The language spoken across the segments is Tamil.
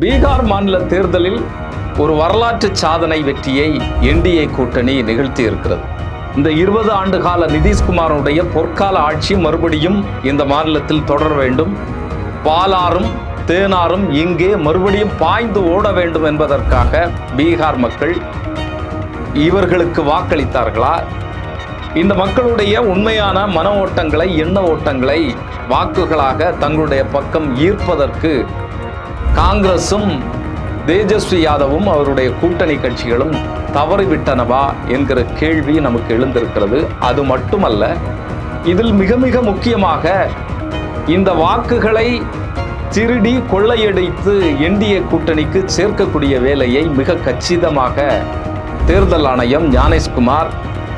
பீகார் மாநில தேர்தலில் ஒரு வரலாற்று சாதனை வெற்றியை என்டிஏ கூட்டணி நிகழ்த்தி இருக்கிறது இந்த இருபது ஆண்டு கால நிதிஷ்குமாருடைய பொற்கால ஆட்சி மறுபடியும் இந்த மாநிலத்தில் தொடர வேண்டும். பாலாறும் தேனாரும் இங்கே மறுபடியும் பாய்ந்து ஓட வேண்டும் என்பதற்காக பீகார் மக்கள் இவர்களுக்கு வாக்களித்தார்களா? இந்த மக்களுடைய உண்மையான மன ஓட்டங்களை எண்ண ஓட்டங்களை வாக்குகளாக தங்களுடைய பக்கம் ஈர்ப்பதற்கு காங்கிரஸும் தேஜஸ்வி யாதவும் அவருடைய கூட்டணி கட்சிகளும் தவறிவிட்டனவா என்கிற கேள்வி நமக்கு எழுந்திருக்கிறது. அது மட்டுமல்ல இதில் மிக மிக முக்கியமாக இந்த வாக்குகளை திருடி கொள்ளையடித்து என்டிய கூட்டணிக்கு சேர்க்கக்கூடிய வேலையை மிக கச்சிதமாக தேர்தல் ஆணையம் ஞானேஷ்குமார்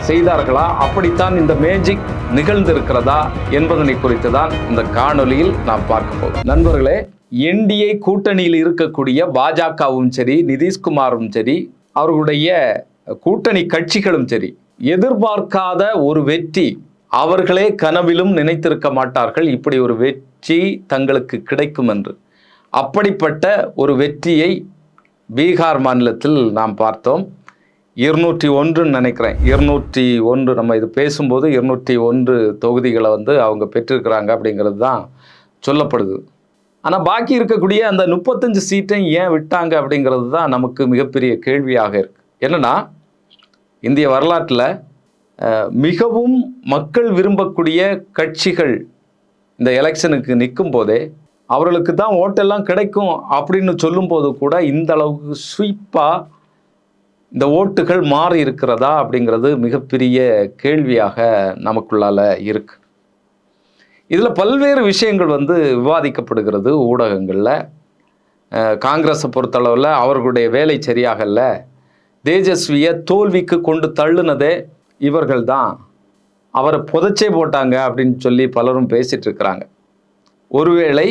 செய்தார்களா? அப்படித்தான் இந்த மேஜிக் நிகழ்ந்திருக்கிறதா என்பதனை குறித்து தான் இந்த காணொலியில் நாம் பார்க்க போகிறோம். நண்பர்களே என்டிஏ கூட்டணியில் இருக்கக்கூடிய பாஜகவும் சரி நிதிஷ்குமாரும் சரி அவர்களுடைய கூட்டணி கட்சிகளும் சரி எதிர்பார்க்காத ஒரு வெற்றி அவர்களே கனவிலும் நினைத்திருக்க மாட்டார்கள். இப்படி ஒரு வெற்றி தங்களுக்கு கிடைக்கும் என்று. அப்படிப்பட்ட ஒரு வெற்றியை பீகார் மாநிலத்தில் நாம் பார்த்தோம். இருநூற்றி ஒன்றுன்னு நினைக்கிறேன். இருநூற்றி ஒன்று நம்ம இது பேசும்போது இருநூற்றி ஒன்று தொகுதிகளை வந்து அவங்க பெற்றிருக்கிறாங்க அப்படிங்கிறது தான் சொல்லப்படுது. ஆனால் பாக்கி இருக்கக்கூடிய அந்த முப்பத்தஞ்சு சீட்டையும் ஏன் விட்டாங்க அப்படிங்கிறது தான் நமக்கு மிகப்பெரிய கேள்வியாக இருக்கு. என்னன்னா இந்திய வரலாற்றில் மிகவும் மக்கள் விரும்பக்கூடிய கட்சிகள் இந்த எலெக்ஷனுக்கு நிற்கும் போதே அவர்களுக்கு தான் ஓட்டெல்லாம் கிடைக்கும் அப்படின்னு சொல்லும்போது கூட இந்த அளவுக்கு ஸ்வீப்பாக இந்த ஓட்டுகள் மாறி இருக்கிறதா அப்படிங்கிறது மிகப்பெரிய கேள்வியாக நமக்குள்ளால இருக்குது இதில் பல்வேறு விஷயங்கள் வந்து விவாதிக்கப்படுகிறது ஊடகங்களில். காங்கிரஸை பொறுத்தளவில் அவர்களுடைய வேலை சரியாகல தேஜஸ்வியை தோல்விக்கு கொண்டு தள்ளுனதே இவர்கள் தான். அவரை புதைச்சே போட்டாங்க அப்படின்னு சொல்லி பலரும் பேசிகிட்டு இருக்கிறாங்க. ஒருவேளை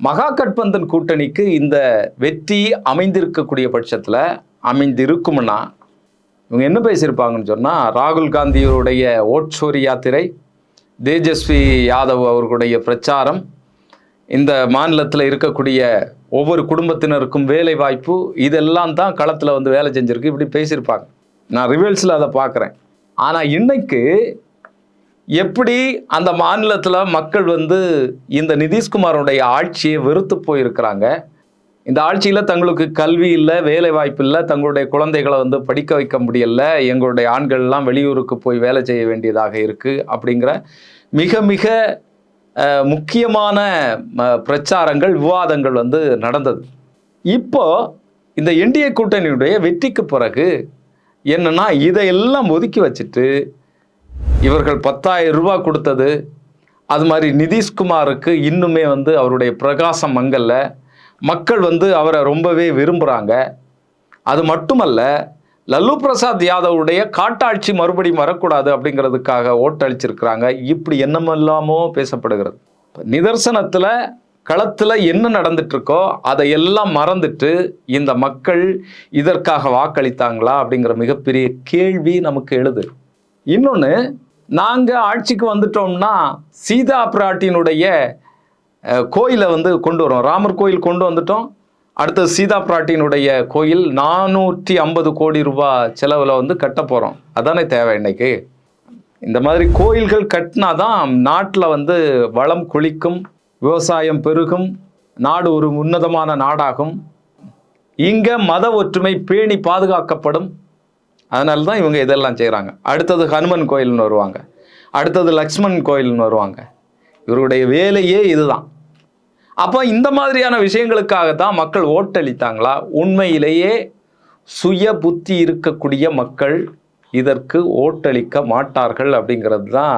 மகா கட்பந்தன் கூட்டணிக்கு இந்த வெற்றி அமைந்திருக்கக்கூடிய பட்சத்தில் அமைந்திருக்கும்னா இவங்க என்ன பேசியிருப்பாங்கன்னு சொன்னால் ராகுல் காந்தியுடைய ஓட்சோரி யாத்திரை தேஜஸ்வி யாதவ் அவர்களுடைய பிரச்சாரம் இந்த மாநிலத்தில் இருக்கக்கூடிய ஒவ்வொரு குடும்பத்தினருக்கும் வேலை வாய்ப்பு இதெல்லாம் தான் களத்தில் வந்து வேலை செஞ்சுருக்கு. இப்படி பேசியிருப்பாங்க. நான் ரிவல்ஸில் அதை பார்க்குறேன். ஆனால் இன்னைக்கு எப்படி அந்த மாநிலத்தில் மக்கள் வந்து இந்த நிதிஷ்குமாரோடைய ஆட்சியை வெறுத்து போயிருக்கிறாங்க இந்த ஆட்சியில் தங்களுக்கு கல்வி இல்லை வேலை வாய்ப்பு இல்லை தங்களுடைய குழந்தைகளை வந்து படிக்க வைக்க முடியல எங்களுடைய ஆண்கள்லாம் வெளியூருக்கு போய் வேலை செய்ய வேண்டியதாக இருக்குது அப்படிங்கிற மிக மிக முக்கியமான ம, பிரச்சாரங்கள் விவாதங்கள் வந்து நடந்தது. இப்போ இந்த என்டிஏ கூட்டணியுடைய வெற்றிக்கு பிறகு என்னன்னா இதையெல்லாம் ஒதுக்கி வச்சுட்டு இவர்கள் பத்தாயிரம் ரூபா கொடுத்தது. அது மாதிரி நிதிஷ்குமாருக்கு இன்னுமே வந்து அவருடைய பிரகாசம் மங்கல்ல மக்கள் வந்து அவரை ரொம்பவே விரும்புகிறாங்க அது மட்டுமல்ல லல்லு பிரசாத் யாதவுடைய காட்டாட்சி மறுபடியும் வரக்கூடாது அப்படிங்கிறதுக்காக ஓட்டளிச்சிருக்கிறாங்க. இப்படி என்னமெல்லாமோ பேசப்படுகிறது. நிதர்சனத்தில் களத்தில் என்ன நடந்துட்டுருக்கோ அதையெல்லாம் அதை எல்லாம் மறந்துட்டு இந்த மக்கள் இதற்காக வாக்களித்தாங்களா அப்படிங்கிற மிகப்பெரிய கேள்வி நமக்கு எழுது. இன்னொன்று நாங்கள் ஆட்சிக்கு வந்துட்டோம்னா சீதா பிராட்டினுடைய கோயிலை வந்து கொண்டு வரோம். ராமர் கோயில் கொண்டு வந்துட்டோம். அடுத்தது சீதா பிராட்டியினுடைய கோயில் நானூற்றி ஐம்பது கோடி ரூபாய் செலவில் வந்து கட்ட போகிறோம் அதானே தேவை இன்னைக்கு? இந்த மாதிரி கோயில்கள் கட்டினா தான் நாட்டில் வந்து வளம் கொளிக்கும் விவசாயம் பெருகும் நாடு ஒரு உன்னதமான நாடாகும். இங்கே மத ஒற்றுமை பேணி பாதுகாக்கப்படும். அதனால தான் இவங்க இதெல்லாம் செய்கிறாங்க அடுத்தது ஹனுமன் கோயில்னு வருவாங்க. அடுத்தது லக்ஷ்மண் கோயில்னு வருவாங்க. இவருடைய வேலையே இதுதான். அப்போ இந்த மாதிரியான விஷயங்களுக்காக தான் மக்கள் ஓட்டளித்தாங்களா? உண்மையிலேயே சுய புத்தி இருக்கக்கூடிய மக்கள் இதற்கு ஓட்டளிக்க மாட்டார்கள் அப்படிங்கிறது தான்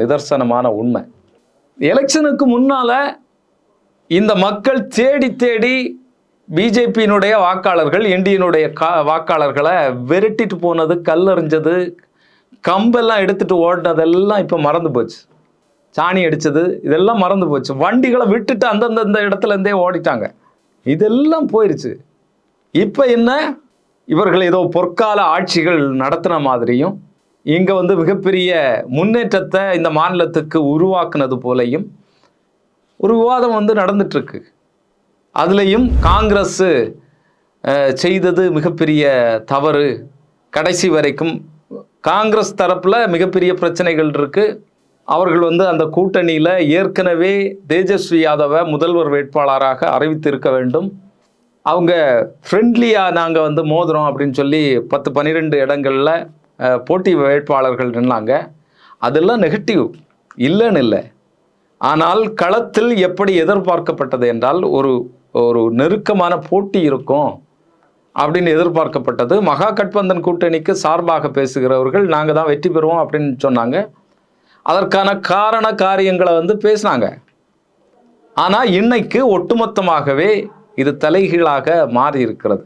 நிதர்சனமான உண்மை. எலெக்ஷனுக்கு முன்னால் இந்த மக்கள் தேடி தேடி பிஜேபியினுடைய வாக்காளர்கள் என்டியினுடைய கா வாக்காளர்களை விரட்டிட்டு போனது கல்லறிஞ்சது கம்பெல்லாம் எடுத்துகிட்டு ஓடினதெல்லாம் இப்போ மறந்து போச்சு. சாணி அடித்தது இதெல்லாம் மறந்து போச்சு. வண்டிகளை விட்டுட்டு அந்தந்த இடத்துலேருந்தே ஓடிட்டாங்க. இதெல்லாம் போயிடுச்சு இப்போ என்ன? இவர்கள் ஏதோ பொற்கால ஆட்சிகள் நடத்தின மாதிரியும் இங்கே வந்து மிகப்பெரிய முன்னேற்றத்தை இந்த மாநிலத்துக்கு உருவாக்குனது போலையும் ஒரு விவாதம் வந்து நடந்துட்டுருக்கு. அதுலேயும் காங்கிரஸ்ஸு செய்தது மிகப்பெரிய தவறு. கடைசி வரைக்கும் காங்கிரஸ் தரப்பில் மிகப்பெரிய பிரச்சனைகள் இருக்குது அவர்கள் வந்து அந்த கூட்டணியில் ஏற்கனவே தேஜஸ்வி யாதவை முதல்வர் வேட்பாளராக அறிவித்திருக்க வேண்டும். அவங்க ஃப்ரெண்ட்லியாக நாங்கள் வந்து மோதுறோம் அப்படின்னு சொல்லி பத்து பன்னிரெண்டு இடங்களில் போட்டி வேட்பாளர்கள் நின்னாங்க. அதெல்லாம் நெகட்டிவ் இல்லைன்னு இல்லை. ஆனால் களத்தில் எப்படி எதிர்பார்க்கப்பட்டது என்றால் ஒரு ஒரு நெருக்கமான போட்டி இருக்கும் அப்படின்னு எதிர்பார்க்கப்பட்டது. மகா கட்பந்தன் கூட்டணிக்கு சார்பாக பேசுகிறவர்கள் நாங்கள் தான் வெற்றி பெறுவோம் அப்படின்னு சொன்னாங்க. அதற்கான காரண காரியங்களை வந்து பேசினாங்க. ஆனால் இன்னைக்கு ஒட்டுமொத்தமாகவே இது தலைகீழாக மாறி இருக்கிறது.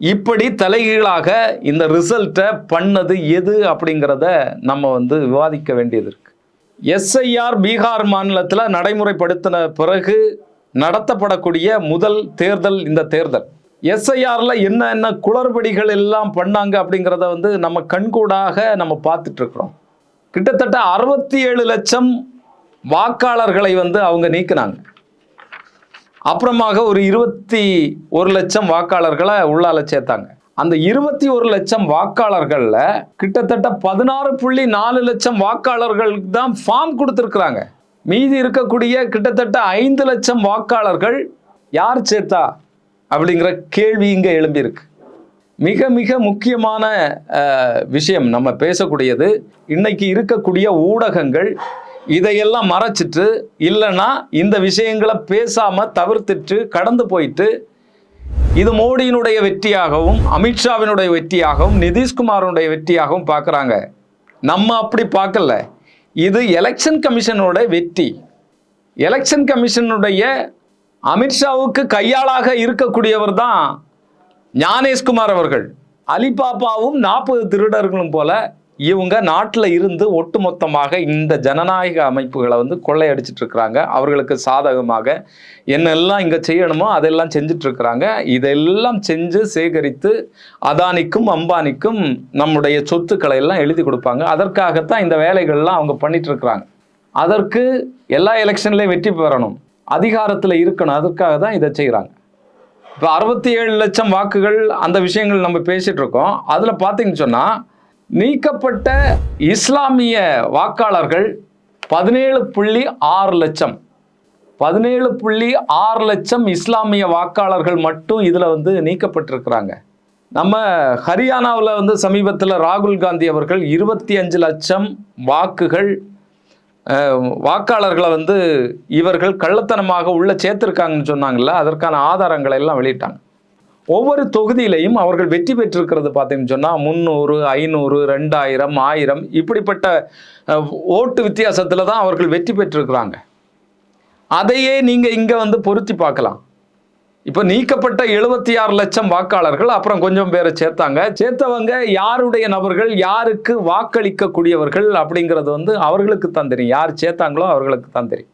இப்படி தலைகீழாக இந்த ரிசல்ட்டை பண்ணது எது அப்படிங்கிறத நம்ம வந்து விவாதிக்க வேண்டியது இருக்கு. எஸ்ஐஆர் பீகார் மாநிலத்தில் நடைமுறைப்படுத்தின பிறகு நடத்தப்படக்கூடிய முதல் தேர்தல் இந்த தேர்தல். எஸ்ஐஆரில் என்ன என்ன குளறுபடிகள் எல்லாம் பண்ணாங்க அப்படிங்கிறத வந்து நம்ம கண்கூடாக நம்ம பார்த்துட்ருக்குறோம் கிட்டத்தட்ட அறுபத்தி ஏழு லட்சம் வாக்காளர்களை வந்து அவங்க நீக்கினாங்க. அப்புறமாக ஒரு இருபத்தி ஒரு லட்சம் வாக்காளர்களை உள்ளால சேர்த்தாங்க. அந்த இருபத்தி ஒரு லட்சம் வாக்காளர்களில் கிட்டத்தட்ட பதினாறு புள்ளி நாலு லட்சம் வாக்காளர்களுக்கு தான் ஃபார்ம் கொடுத்துருக்குறாங்க. மீதி இருக்கக்கூடிய கிட்டத்தட்ட ஐந்து லட்சம் வாக்காளர்கள் யார் சேர்த்தா? அப்படிங்கிற கேள்வி இங்கே எழும்பியிருக்கு. மிக மிக முக்கியமான விஷயம் நம்ம பேசக்கூடியது இன்னைக்கு இருக்கக்கூடிய ஊடகங்கள் இதையெல்லாம் மறைச்சிட்டு இல்லைன்னா இந்த விஷயங்களை பேசாமல் தவிர்த்துட்டு கடந்து போயிட்டு இது மோடியினுடைய வெற்றியாகவும் அமித்ஷாவினுடைய வெற்றியாகவும் நிதிஷ்குமாரனுடைய வெற்றியாகவும் பார்க்குறாங்க. நம்ம அப்படி பார்க்கல. இது எலெக்ஷன் கமிஷனோட வெற்றி. எலெக்ஷன் கமிஷனுடைய அமித்ஷாவுக்கு கையாளாக இருக்கக்கூடியவர் தான் ஞானேஷ்குமார் அவர்கள் அலிபாபாவும் நாற்பது திருடர்களும் போல இவங்க நாட்டில் இருந்து ஒட்டுமொத்தமாக இந்த ஜனநாயக அமைப்புகளை வந்து கொள்ளையடிச்சிட்டு இருக்கிறாங்க அவர்களுக்கு சாதகமாக என்னெல்லாம் இங்கே செய்யணுமோ அதெல்லாம் செஞ்சுட்டு இருக்கிறாங்க இதெல்லாம் செஞ்சு சேகரித்து அதானிக்கும் அம்பானிக்கும் நம்முடைய சொத்துக்களை எல்லாம் எழுதி கொடுப்பாங்க. அதற்காகத்தான் இந்த வேலைகள்லாம் அவங்க பண்ணிட்டு இருக்கிறாங்க அதற்கு எல்லா எலெக்ஷன்லேயும் வெற்றி பெறணும். அதிகாரத்தில் இருக்கணும். அதற்காக தான் இதை செய்கிறாங்க இப்போ அறுபத்தி ஏழு லட்சம் வாக்குகள் அந்த விஷயங்கள் நம்ம பேசிட்டு இருக்கோம். அதில் பார்த்தீங்கன்னு சொன்னால் நீக்கப்பட்ட இஸ்லாமிய வாக்காளர்கள் பதினேழு புள்ளி ஆறு லட்சம். பதினேழு புள்ளி ஆறு லட்சம் இஸ்லாமிய வாக்காளர்கள் மட்டும் இதில் வந்து நீக்கப்பட்டிருக்கிறாங்க. நம்ம ஹரியானாவில் வந்து சமீபத்தில் ராகுல் காந்தி அவர்கள் இருபத்தி அஞ்சு லட்சம் வாக்குகள் வாக்காளர்களை வந்து இவர்கள் கள்ளத்தனமாக உள்ள சேர்த்திருக்காங்கன்னு சொன்னாங்கல்ல அதற்கான ஆதாரங்களை எல்லாம் வெளியிட்டாங்க. ஒவ்வொரு தொகுதியிலையும் அவர்கள் வெற்றி பெற்றிருக்கிறது பார்த்தீங்கன்னு சொன்னால் முந்நூறு ஐநூறு ரெண்டாயிரம் ஆயிரம் இப்படிப்பட்ட ஓட்டு வித்தியாசத்தில் தான் அவர்கள் வெற்றி பெற்றிருக்கிறாங்க. அதையே நீங்கள் இங்கே வந்து பொருத்தி பார்க்கலாம். இப்போ நீக்கப்பட்ட எழுபத்தி ஆறு லட்சம் வாக்காளர்கள் அப்புறம் கொஞ்சம் பேரை சேர்த்தாங்க. சேர்த்தவங்க யாருடைய நபர்கள் யாருக்கு வாக்களிக்கக்கூடியவர்கள் அப்படிங்கிறது வந்து அவர்களுக்கு தான் தெரியும். யார் சேர்த்தாங்களோ அவர்களுக்கு தான் தெரியும்.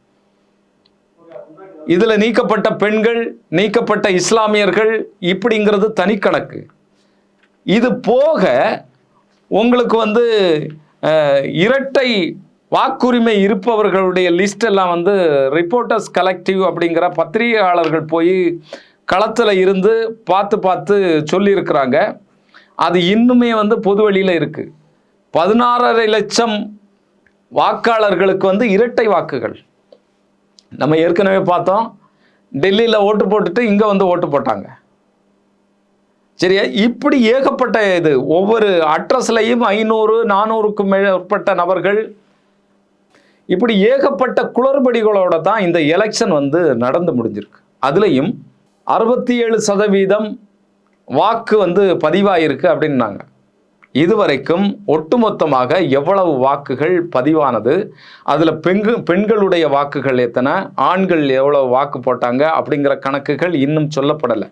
இதுல நீக்கப்பட்ட பெண்கள் நீக்கப்பட்ட இஸ்லாமியர்கள் இப்படிங்கிறது தனிக்கணக்கு. இது போக உங்களுக்கு வந்து இரட்டை வாக்குரிமை இருப்பவர்களுடைய லிஸ்ட் எல்லாம் வந்து ரிப்போர்ட்டர்ஸ் கலெக்டிவ் அப்படிங்கிற பத்திரிகையாளர்கள் போய் களத்தில் இருந்து பார்த்து பார்த்து சொல்லியிருக்கிறாங்க. அது இன்னுமே வந்து பொதுவெளியில் இருக்குது பதினாறரை லட்சம் வாக்காளர்களுக்கு வந்து இரட்டை வாக்குகள். நம்ம ஏற்கனவே பார்த்தோம். டெல்லியில் ஓட்டு போட்டுட்டு இங்கே வந்து ஓட்டு போட்டாங்க. சரியா? இப்படி ஏகப்பட்ட இது. ஒவ்வொரு அட்ரஸ்லையும் ஐநூறு நானூறுக்கும் மேற்பட்ட நபர்கள் இப்படி ஏகப்பட்ட குளறுபடிகளோட தான் இந்த எலெக்ஷன் வந்து நடந்து முடிஞ்சிருக்கு. அதுலேயும் அறுபத்தி ஏழு சதவீதம் வாக்கு வந்து பதிவாயிருக்கு அப்படின்னாங்க. இதுவரைக்கும் ஒட்டுமொத்தமாக எவ்வளவு வாக்குகள் பதிவானது அதில் பெண்கு பெண்களுடைய வாக்குகள் எத்தனை ஆண்கள் எவ்வளவு வாக்கு போட்டாங்க அப்படிங்கிற கணக்குகள் இன்னும் சொல்லப்படலை.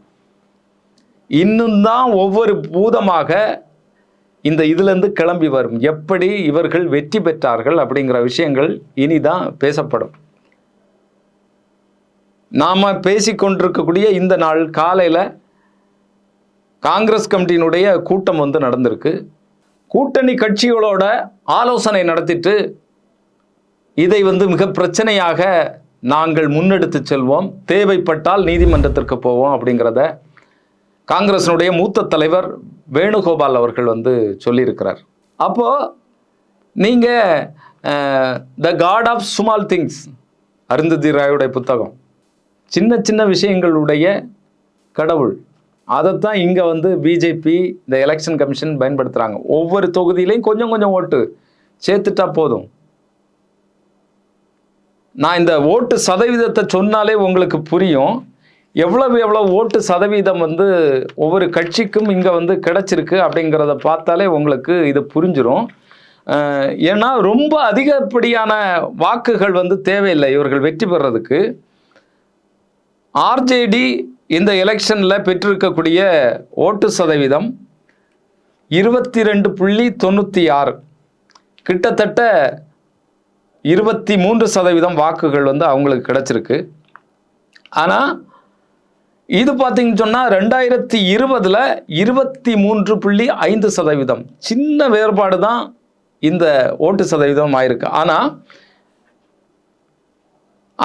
இன்னும் தான் ஒவ்வொரு பூதமாக இந்த இதுலேருந்து கிளம்பி வரும். எப்படி இவர்கள் வெற்றி பெற்றார்கள் அப்படிங்கிற விஷயங்கள் இனிதான் பேசப்படும். நாம் பேசிக்கொண்டிருக்கக்கூடிய இந்த நாள் காலையில் காங்கிரஸ் கமிட்டியினுடைய கூட்டம் வந்து நடந்திருக்கு. கூட்டணி கட்சிகளோட ஆலோசனை நடத்திட்டு இதை வந்து மிக பிரச்சனையாக நாங்கள் முன்னெடுத்து செல்வோம். தேவைப்பட்டால் நீதிமன்றத்திற்கு போவோம் அப்படிங்கிறத காங்கிரஸினுடைய மூத்த தலைவர் வேணுகோபால் அவர்கள் வந்து சொல்லியிருக்கிறார். அப்போது நீங்கள் the god of small things Arundhati ராயுடைய புத்தகம் சின்ன சின்ன விஷயங்களுடைய கடவுள் அதைத்தான் இங்கே வந்து பிஜேபி இந்த எலெக்ஷன் கமிஷன் பயன்படுத்துகிறாங்க ஒவ்வொரு தொகுதியிலையும் கொஞ்சம் கொஞ்சம் ஓட்டு சேர்த்துட்டா போதும். நான் இந்த ஓட்டு சதவீதத்தை சொன்னாலே உங்களுக்கு புரியும். எவ்வளவு எவ்வளவு ஓட்டு சதவீதம் வந்து ஒவ்வொரு கட்சிக்கும் இங்கே வந்து கிடைச்சிருக்கு அப்படிங்கிறத பார்த்தாலே உங்களுக்கு இது புரிஞ்சிடும் ஏன்னா ரொம்ப அதிகப்படியான வாக்குகள் வந்து தேவையில்லை இவர்கள் வெற்றி பெறதுக்கு. ஆர்ஜேடி இந்த எலெக்ஷனில் பெற்றிருக்கக்கூடிய ஓட்டு சதவீதம் இருபத்தி ரெண்டு புள்ளி தொண்ணூற்றி ஆறு. கிட்டத்தட்ட இருபத்தி மூன்று சதவீதம் வாக்குகள் வந்து அவங்களுக்கு கிடைச்சிருக்கு. ஆனால் இது பார்த்தீங்கன்னு சொன்னால் ரெண்டாயிரத்தி இருபதில் இருபத்தி மூன்று புள்ளி ஐந்து சதவீதம். சின்ன வேறுபாடு தான் இந்த ஓட்டு சதவீதம் ஆயிருக்கு. ஆனால்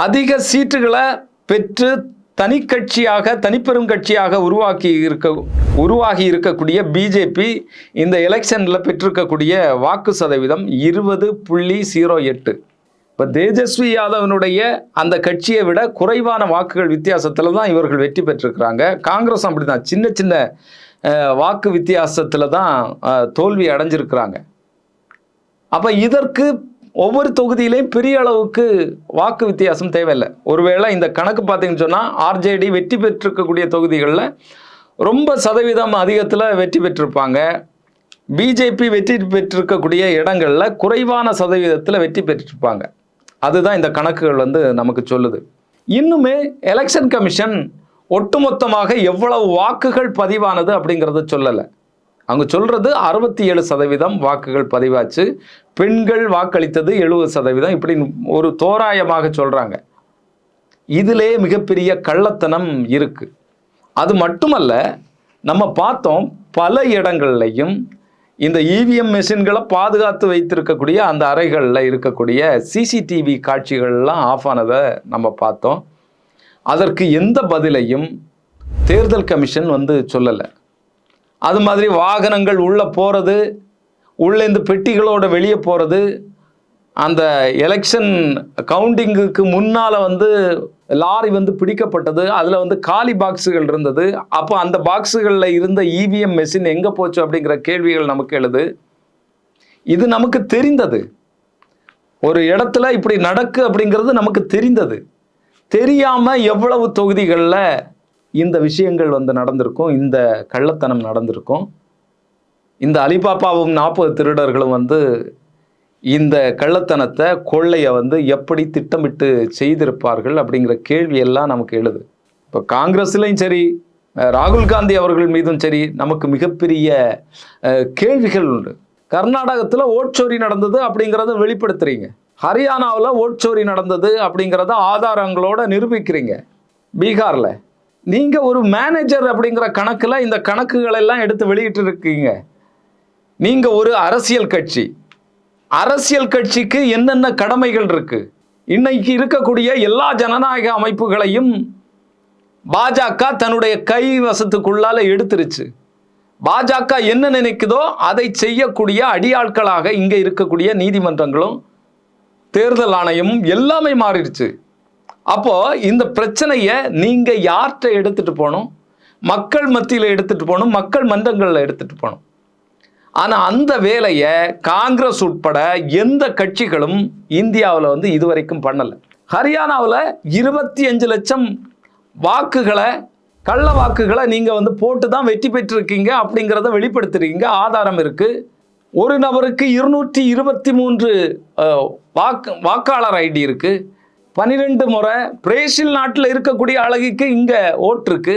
அதிக சீட்டுகளை பெற்று தனிக்கட்சியாக தனிப்பெரும் கட்சியாக உருவாக்கி இருக்க உருவாகி இருக்கக்கூடிய பிஜேபி இந்த எலெக்ஷனில் பெற்றிருக்கக்கூடிய வாக்கு சதவீதம் இருபது புள்ளி ஜீரோ எட்டு. இப்போ தேஜஸ்வி யாதவனுடைய அந்த கட்சியை விட குறைவான வாக்குகள் வித்தியாசத்தில் தான் இவர்கள் வெற்றி பெற்றிருக்கிறாங்க. காங்கிரஸ் அப்படி தான் சின்ன சின்ன வாக்கு வித்தியாசத்தில் தான் தோல்வி அடைஞ்சிருக்கிறாங்க. அப்போ இதற்கு ஒவ்வொரு தொகுதியிலையும் பெரிய அளவுக்கு வாக்கு வித்தியாசம் தேவையில்லை. ஒருவேளை இந்த கணக்கு பார்த்தீங்கன்னு சொன்னால் ஆர்ஜேடி வெற்றி பெற்றிருக்கக்கூடிய தொகுதிகளில் ரொம்ப சதவீதம் அதிகத்தில் வெற்றி பெற்றிருப்பாங்க. பிஜேபி வெற்றி பெற்றிருக்கக்கூடிய இடங்களில் குறைவான சதவீதத்தில் வெற்றி பெற்றிருப்பாங்க. அதுதான் இந்த கணக்குகள் வந்து நமக்கு சொல்லுது. இன்னுமே எலெக்ஷன் கமிஷன் ஒட்டுமொத்தமாக எவ்வளவு வாக்குகள் பதிவானது அப்படிங்கிறத சொல்லலை. அவங்க சொல்கிறது அறுபத்தி ஏழு சதவீதம் வாக்குகள் பதிவாச்சு. பெண்கள் வாக்களித்தது எழுபது சதவீதம். இப்படி ஒரு தோராயமாக சொல்கிறாங்க இதிலே மிகப்பெரிய கள்ளத்தனம் இருக்குது அது மட்டுமல்ல நம்ம பார்த்தோம் பல இடங்கள்லையும் இந்த இவிஎம் மிஷின்களை பாதுகாத்து வைத்திருக்கக்கூடிய அந்த அறைகளில் இருக்கக்கூடிய சிசிடிவி காட்சிகள்லாம் ஆஃப் ஆனதை நம்ம பார்த்தோம். அதற்கு எந்த பதிலையும் தேர்தல் கமிஷன் வந்து சொல்லலை. அது மாதிரி வாகனங்கள் உள்ளே போகிறது உள்ளே இந்த பெட்டிகளோட வெளியே போகிறது அந்த எலெக்ஷன் கவுண்டிங்குக்கு முன்னால் வந்து லாரி வந்து பிடிக்கப்பட்டது அதில் வந்து காலி பாக்ஸுகள் இருந்தது. அப்போ அந்த பாக்ஸுகளில் இருந்த இவிஎம் மெஷின் எங்கே போச்சு அப்படிங்கிற கேள்விகள் நமக்கு எழுது. இது நமக்கு தெரிந்தது. ஒரு இடத்துல இப்படி நடக்கு அப்படிங்கிறது நமக்கு தெரிந்தது. தெரியாமல் எவ்வளவு தொகுதிகளில் இந்த விஷயங்கள் வந்து நடந்திருக்கும் இந்த கள்ளத்தனம் நடந்திருக்கும். இந்த அலிபாபாவும் நாற்பது திருடர்களும் வந்து இந்த கள்ளத்தனத்தை கொள்ளையை வந்து எப்படி திட்டமிட்டு செய்திருப்பார்கள் அப்படிங்கிற கேள்வி எல்லாம் நமக்கு எழுது. இப்போ காங்கிரஸ்லையும் சரி ராகுல் காந்தி அவர்கள் மீதும் சரி நமக்கு மிகப்பெரிய கேள்விகள் உண்டு. கர்நாடகத்தில் ஓட்சோரி நடந்தது அப்படிங்கிறத வெளிப்படுத்துறீங்க. ஹரியானாவில் ஓட்சோரி நடந்தது அப்படிங்கிறத ஆதாரங்களோட நிரூபிக்கிறீங்க. பீகாரில். நீங்கள் ஒரு மேனேஜர் அப்படிங்கிற கணக்கில் இந்த கணக்குகள் எல்லாம் எடுத்து வெளியிட்டு இருக்கீங்க நீங்கள் ஒரு அரசியல் கட்சி. அரசியல் கட்சிக்கு என்னென்ன கடமைகள் இருக்கு? இன்னைக்கு இருக்கக்கூடிய எல்லா ஜனநாயக அமைப்புகளையும் பாஜக தன்னுடைய கை வசத்துக்குள்ளால எடுத்துருச்சு. பாஜக என்ன நினைக்குதோ அதை செய்யக்கூடிய அடியாட்களாக இங்கே இருக்கக்கூடிய நீதிமன்றங்களும் தேர்தல் ஆணையமும் எல்லாமே மாறிடுச்சு. அப்போ இந்த பிரச்சனையை நீங்கள் யார்கிட்ட எடுத்துட்டு போகணும்? மக்கள் மத்தியில் எடுத்துட்டு போகணும்? மக்கள் மன்றங்களில் எடுத்துட்டு போகணும்? ஆனால் அந்த வேலையை காங்கிரஸ் உட்பட எந்த கட்சிகளும் இந்தியாவில் வந்து இதுவரைக்கும் பண்ணலை. ஹரியானாவில் இருபத்தி அஞ்சு லட்சம் வாக்குகளை கள்ள வாக்குகளை நீங்கள் வந்து போட்டு தான் வெற்றி பெற்றிருக்கீங்க அப்படிங்கிறத வெளிப்படுத்திருக்கீங்க. ஆதாரம் இருக்குது ஒரு நபருக்கு இருநூற்றி இருபத்தி மூன்று வாக்கு வாக்காளர் ஐடி இருக்குது பன்னிரெண்டு முறை பிரேசில் நாட்டில் இருக்கக்கூடிய அழகிக்கு இங்கே ஓட்டு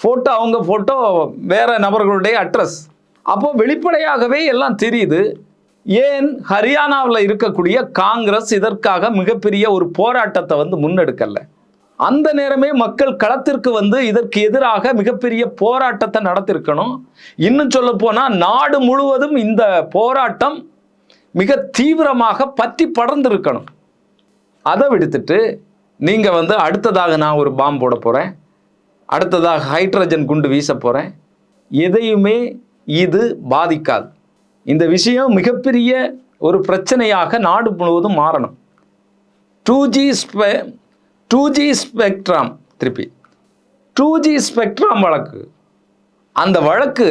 ஃபோட்டோ அவங்க ஃபோட்டோ வேறு நபர்களுடைய அட்ரஸ். அப்போ வெளிப்படையாகவே எல்லாம் தெரியுது. ஏன் ஹரியானாவில் இருக்கக்கூடிய காங்கிரஸ் இதற்காக மிகப்பெரிய ஒரு போராட்டத்தை வந்து முன்னெடுக்கலை. அந்த நேரமே மக்கள் களத்திற்கு வந்து இதற்கு எதிராக மிகப்பெரிய போராட்டத்தை நடத்திருக்கணும். இன்னும் சொல்ல போனால் நாடு முழுவதும் இந்த போராட்டம் மிக தீவிரமாக பற்றி படர்ந்திருக்கணும். அதை விடுத்துட்டு நீங்கள் வந்து அடுத்ததாக நான் ஒரு பாம்பு போட போகிறேன் அடுத்ததாக ஹைட்ரஜன் குண்டு வீச போகிறேன் எதையுமே இது பாதிக்காது. இந்த விஷயம் மிகப்பெரிய ஒரு பிரச்சனையாக நாடு முழுவதும் மாறணும். டூ ஜி ஸ்பெ டூ ஜி ஸ்பெக்ட்ரம் திருப்பி. டூ ஜி ஸ்பெக்ட்ரம் வழக்கு. அந்த வழக்கு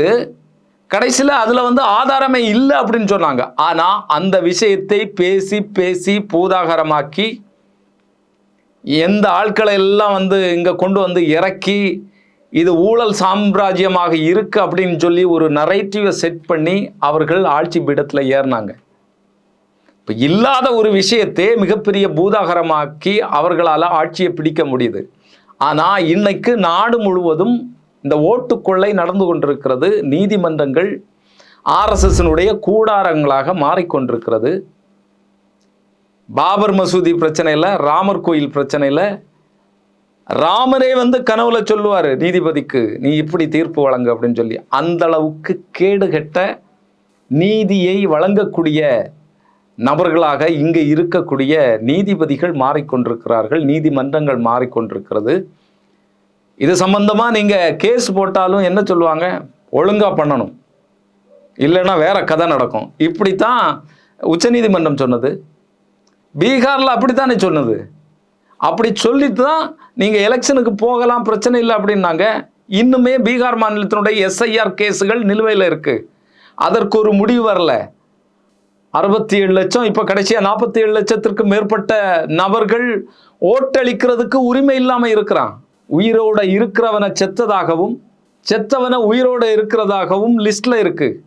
கடைசியில் அதில் வந்து ஆதாரமே இல்லை அப்படின்னு சொன்னாங்க. ஆனால் அந்த விஷயத்தை பேசி பேசி பூதாகரமாக்கி எந்த ஆட்களை எல்லாம் வந்து இங்கே கொண்டு வந்து இறக்கி இது ஊழல் சாம்ராஜ்யமாக இருக்கு அப்படின்னு சொல்லி ஒரு நரேட்டிவை செட் பண்ணி அவர்கள் ஆட்சி பீடத்தில் ஏறினாங்க. இப்போ இல்லாத ஒரு விஷயத்தை மிகப்பெரிய பூதாகரமாக்கி அவர்களால் ஆட்சியை பிடிக்க முடியுது. ஆனால் இன்னைக்கு நாடு முழுவதும் இந்த ஓட்டு கொள்ளை நடந்து கொண்டிருக்கிறது. நீதிமன்றங்கள் ஆர்எஸ்எஸ்னுடைய கூடாரங்களாக மாறிக்கொண்டிருக்கிறது. பாபர் மசூதி பிரச்சனையில் ராமர் கோயில் பிரச்சனையில் ராமரே வந்து கனவுல சொல்லுவார் நீதிபதிக்கு நீ இப்படி தீர்ப்பு வழங்கு அப்படின்னு சொல்லி. அந்த அளவுக்கு கேடுகெட்ட நீதியை வழங்கக்கூடிய நபர்களாக இங்கே இருக்கக்கூடிய நீதிபதிகள் மாறிக்கொண்டிருக்கிறார்கள் நீதிமன்றங்கள் மாறிக்கொண்டிருக்கிறது. இது சம்பந்தமாக நீங்கள் கேஸ் போட்டாலும் என்ன சொல்லுவாங்க? ஒழுங்காக பண்ணணும். இல்லைன்னா வேற கதை நடக்கும். இப்படித்தான் உச்சநீதிமன்றம் சொன்னது. பீகாரில் அப்படித்தானே சொன்னது? அப்படி சொல்லிட்டு தான் நீங்கள் எலெக்ஷனுக்கு போகலாம் பிரச்சனை இல்லை அப்படின்னாங்க. இன்னுமே பீகார் மாநிலத்தினுடைய எஸ்ஐஆர் கேஸுகள் நிலுவையில் இருக்குது அதற்கு ஒரு முடிவு வரல. அறுபத்தி ஏழு லட்சம் இப்போ கடைசியாக நாற்பத்தி ஏழு லட்சத்திற்கு மேற்பட்ட நபர்கள் ஓட்டளிக்கிறதுக்கு உரிமை இல்லாமல் இருக்கிறான். உயிரோட இருக்கிறவனை செத்ததாகவும் செத்தவனை உயிரோட இருக்கிறதாகவும் லிஸ்ட்டில் இருக்குது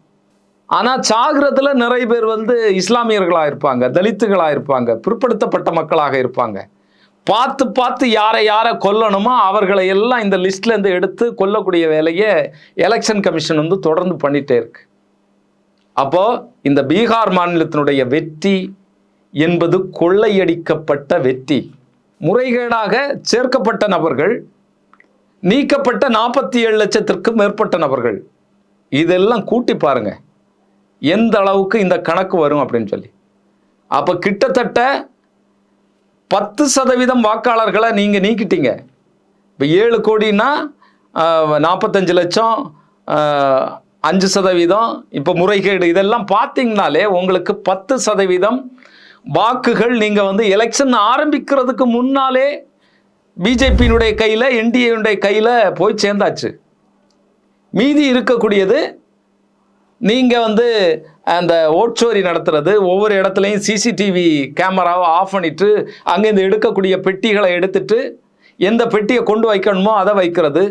ஆனால் சாகிறதுல நிறைய பேர் வந்து இஸ்லாமியர்களாக இருப்பாங்க தலித்துகளாக இருப்பாங்க பிற்படுத்தப்பட்ட மக்களாக இருப்பாங்க. பார்த்து பார்த்து யாரை யாரை கொல்லணுமோ அவர்களை எல்லாம் இந்த லிஸ்ட்லேருந்து எடுத்து கொல்லக்கூடிய வேலையை எலெக்ஷன் கமிஷன் வந்து தொடர்ந்து பண்ணிட்டே இருக்கு. அப்போது இந்த பீகார் மாநிலத்தினுடைய வெற்றி என்பது கொள்ளையடிக்கப்பட்ட வெற்றி. முறைகேடாக சேர்க்கப்பட்ட நபர்கள் நீக்கப்பட்ட நாற்பத்தி ஏழு லட்சத்திற்கும் மேற்பட்ட நபர்கள். இதெல்லாம் கூட்டி பாருங்கள் எந்த அளவுக்கு இந்த கணக்கு வரும் அப்படின்னு சொல்லி. அப்போ கிட்டத்தட்ட பத்து சதவீதம் வாக்காளர்களை நீங்கள் நீக்கிட்டீங்க. இப்போ ஏழு கோடின்னா நாற்பத்தஞ்சு லட்சம் அஞ்சு சதவீதம். இப்போ முறைகேடு இதெல்லாம் பார்த்தீங்கனாலே உங்களுக்கு பத்து சதவீதம் வாக்குகள் நீங்கள் வந்து எலெக்ஷன் ஆரம்பிக்கிறதுக்கு முன்னாலே பிஜேபியினுடைய கையில் என்டிஏனுடைய கையில் போய் சேர்ந்தாச்சு. மீதி இருக்கக்கூடியது நீங்கள் வந்து அந்த ஓட்சோரி நடத்துறது ஒவ்வொரு இடத்துலையும் சிசிடிவி கேமராவை ஆஃப் பண்ணிட்டு அங்கேருந்து எடுக்கக்கூடிய பெட்டிகளை எடுத்துட்டு எந்த பெட்டியை கொண்டு வைக்கணுமோ அதை வைக்கிறது.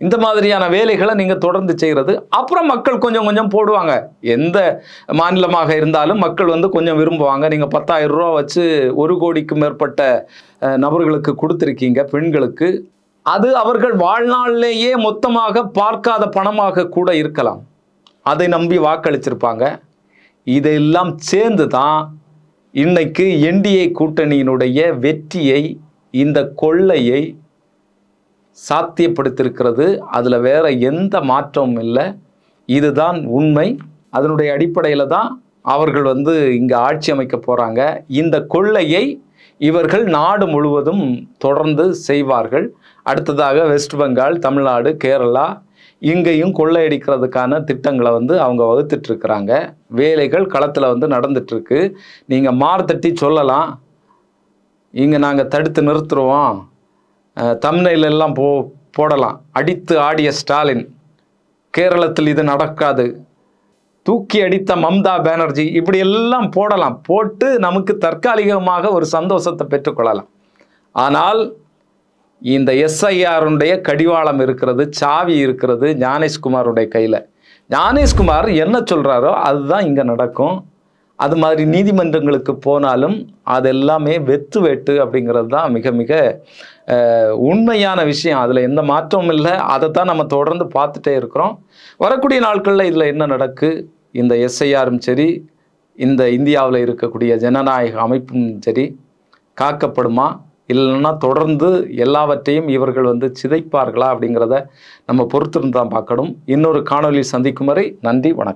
இந்த மாதிரியான வேலைகளை நீங்கள் தொடர்ந்து செய்கிறது. அப்புறம் மக்கள் கொஞ்சம் கொஞ்சம் போடுவாங்க. எந்த மாநிலமாக இருந்தாலும் மக்கள் வந்து கொஞ்சம் விரும்புவாங்க. நீங்கள் பத்தாயிரம் ரூபா வச்சு ஒரு கோடிக்கும் மேற்பட்ட நபர்களுக்கு கொடுத்துருக்கீங்க பெண்களுக்கு. அது அவர்கள் வாழ்நாளிலேயே மொத்தமாக பார்க்காத பணமாக கூட இருக்கலாம். அதை நம்பி வாக்களிச்சிருப்பாங்க. இதெல்லாம் சேர்ந்து தான் இன்னைக்கு என்டிஏ கூட்டணியினுடைய வெற்றியை இந்த கொள்ளையை சாத்தியப்படுத்தியிருக்கிறது. அதில் வேற எந்த மாற்றமும் இல்லை. இதுதான் உண்மை. அதனுடைய அடிப்படையில் தான் அவர்கள் வந்து இங்கே ஆட்சி அமைக்க போகிறாங்க இந்த கொள்ளையை இவர்கள் நாடு முழுவதும் தொடர்ந்து செய்வார்கள். அடுத்ததாக வெஸ்ட் பெங்கால் தமிழ்நாடு கேரளா இங்கேயும் கொள்ளையடிக்கிறதுக்கான திட்டங்களை வந்து அவங்க வகுத்துட்ருக்குறாங்க. வேலைகள் களத்தில் வந்து நடந்துட்டுருக்கு நீங்கள் மார்த்தட்டி சொல்லலாம். இங்கே நாங்கள் தடுத்து நிறுத்துருவோம். தமிழில் போ போடலாம். அடித்து ஆடிய ஸ்டாலின் கேரளத்தில் இது நடக்காது. தூக்கி அடித்த மம்தா பானர்ஜி இப்படி எல்லாம் போடலாம். போட்டு நமக்கு தற்காலிகமாக ஒரு சந்தோஷத்தை பெற்றுக்கொள்ளலாம். ஆனால் இந்த எஸ்ஐஆருடைய கடிவாளம் இருக்கிறது சாவி இருக்கிறது ஞானேஷ்குமாருடைய கையில். ஞானேஷ்குமார் என்ன சொல்கிறாரோ அதுதான் இங்கே நடக்கும். அது மாதிரி நீதிமன்றங்களுக்கு போனாலும் அது எல்லாமே வெத்து வெட்டு அப்படிங்கிறது தான் மிக மிக உண்மையான விஷயம். அதில் எந்த மாற்றமும் இல்லை. அதை தான் நம்ம தொடர்ந்து பார்த்துட்டே இருக்கிறோம். வரக்கூடிய நாட்களில் இதில் என்ன நடக்கு? இந்த எஸ்ஐஆரும் சரி இந்த இந்தியாவில் இருக்கக்கூடிய ஜனநாயக அமைப்பும் சரி காக்கப்படுமா? இல்லைன்னா தொடர்ந்து எல்லாவற்றையும் இவர்கள் வந்து சிதைப்பார்களா அப்படிங்கிறத நம்ம பொறுத்திருந்து தான் பார்க்கணும். இன்னொரு காணொலி சந்திக்கும் வரை நன்றி வணக்கம்.